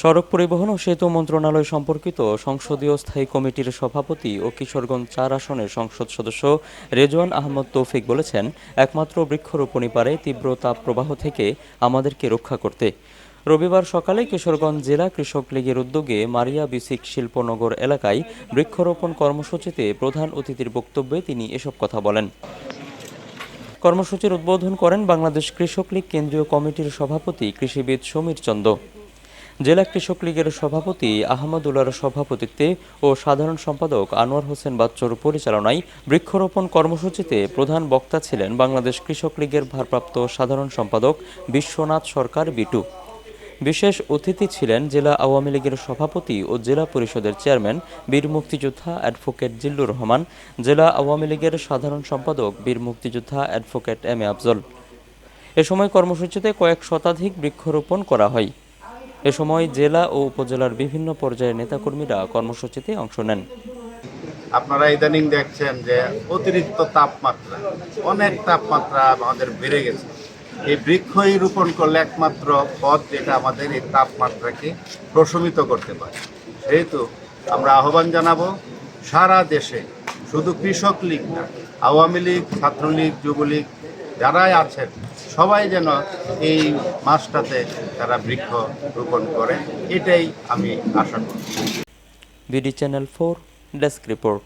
সড়ক পরিবহন ও সেতু মন্ত্রণালয় সম্পর্কিত সংসদীয় স্থায়ী কমিটির সভাপতি ও কিশোরগঞ্জ চার আসনের সংসদ সদস্য রেজওয়ান আহমদ তৌফিক বলেছেন, একমাত্র বৃক্ষরোপণই পারে তীব্র তাপ প্রবাহ থেকে আমাদেরকে রক্ষা করতে। রবিবার সকালে কিশোরগঞ্জ জেলা কৃষক লীগের উদ্যোগে মারিয়া বিসিক শিল্পনগর এলাকায় বৃক্ষরোপণ কর্মসূচিতে প্রধান অতিথির বক্তব্যে তিনি এসব কথা বলেন। কর্মসূচির উদ্বোধন করেন বাংলাদেশ কৃষক লীগ কেন্দ্রীয় কমিটির সভাপতি কৃষিবিদ সমীর চন্দ্র জেলা কৃষক লীগের সভাপতি আহমদুল্লার সভাপতিত্বে ও সাধারণ সম্পাদক আনোয়ার হোসেন বাচ্চর পরিচালনায় বৃক্ষরোপণ কর্মসূচিতে প্রধান বক্তা ছিলেন বাংলাদেশ কৃষক লীগের ভারপ্রাপ্ত সাধারণ সম্পাদক বিশ্বনাথ সরকার বিটু। বিশেষ অতিথি ছিলেন জেলা আওয়ামী লীগের সভাপতি ও জেলা পরিষদের চেয়ারম্যান বীর মুক্তিযোদ্ধা অ্যাডভোকেট জিল্লুর রহমান, জেলা আওয়ামী লীগের সাধারণ সম্পাদক বীর মুক্তিযোদ্ধা অ্যাডভোকেট এম এ আফজল। এ সময় কর্মসূচিতে কয়েক শতাধিক বৃক্ষরোপণ করা হয়। এ সময় জেলা ও উপজেলার বিভিন্ন পর্যায়ের নেতাকর্মীরা কর্মসূচিতে অংশ নেন। আপনারা ইদানিং দেখছেন যে অতিরিক্ত তাপমাত্রা, অনেক তাপমাত্রা আমাদের বেড়ে গেছে। এই বৃক্ষই রোপণ করলে একমাত্র পথ যেটা আমাদের এই তাপমাত্রাকে প্রশমিত করতে পারে। সেহেতু আমরা আহ্বান জানাব, সারা দেশে শুধু কৃষক লীগ না, আওয়ামী লীগ, ছাত্রলীগ, যুবলীগ যারাই আছেন, সবাই যেন এই মাসটাতে তারা বৃক্ষ রোপণ করে, এটাই আমি আশা করি BD channel four, desk report.